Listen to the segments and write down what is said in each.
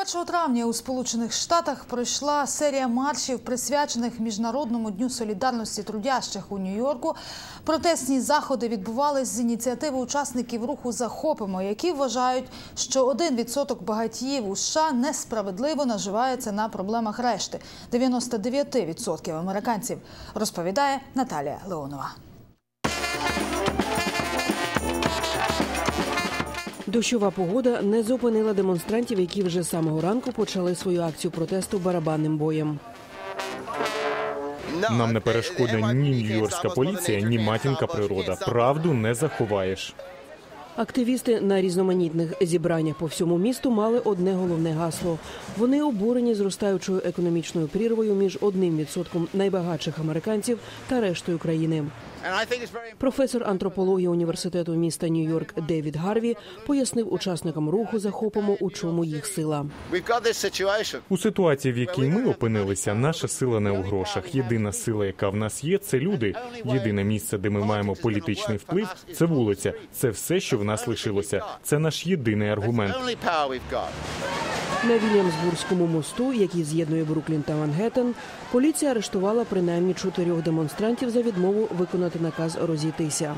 1 травня у Сполучених Штатах пройшла серія маршів, присвячених Міжнародному дню солідарності трудящих у Нью-Йорку. Протестні заходи відбувались з ініціативи учасників руху Захопимо, які вважають, що один відсоток багатіїв у США несправедливо наживається на проблемах решти 99% американців. Розповідає Наталія Леонова. Дощова погода не зупинила демонстрантів, які вже з самого ранку почали свою акцію протесту барабанним боєм. Нам не перешкодить ні нью-йоркська поліція, ні матінка природа. Правду не заховаєш. Активісти на різноманітних зібраннях по всьому місту мали одне головне гасло. Вони обурені зростаючою економічною прірвою між одним відсотком найбагатших американців та рештою країни. Професор антропології університету міста Нью-Йорк Девід Гарві пояснив учасникам руху захопимо, у чому їх сила. У ситуації, в якій ми опинилися, наша сила не у грошах. Єдина сила, яка в нас є, це люди. Єдине місце, де ми маємо політичний вплив, це вулиця. Це все, що в нас лишилося. Це наш єдиний аргумент. На Вільямсбурзькому мосту, який з'єднує Бруклін та Мангеттен, поліція арештувала принаймні чотирьох демонстрантів за відмову виконати наказ розійтися.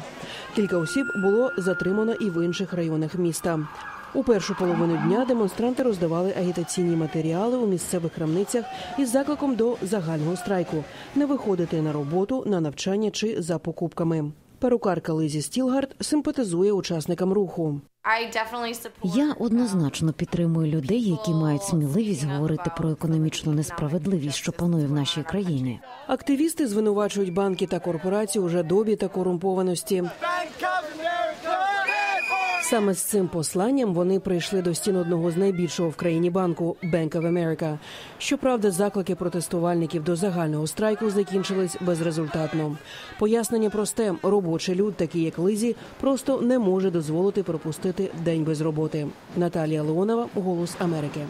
Кілька осіб було затримано і в інших районах міста. У першу половину дня демонстранти роздавали агітаційні матеріали у місцевих крамницях із закликом до загального страйку не виходити на роботу, на навчання чи за покупками. Перукарка Лизі Стілгард симпатизує учасникам руху. Я однозначно підтримую людей, які мають сміливість говорити про економічну несправедливість, що панує в нашій країні. Активісти звинувачують банки та корпорації у жадобі та корумпованості. Саме з цим посланням вони прийшли до стін одного з найбільшого в країні банку Bank of America. Щоправда, заклики протестувальників до загального страйку закінчились безрезультатно. Пояснення просте: робочий люд, такий як Лизі, просто не може дозволити пропустити день без роботи. Наталія Леонова, Голос Америки.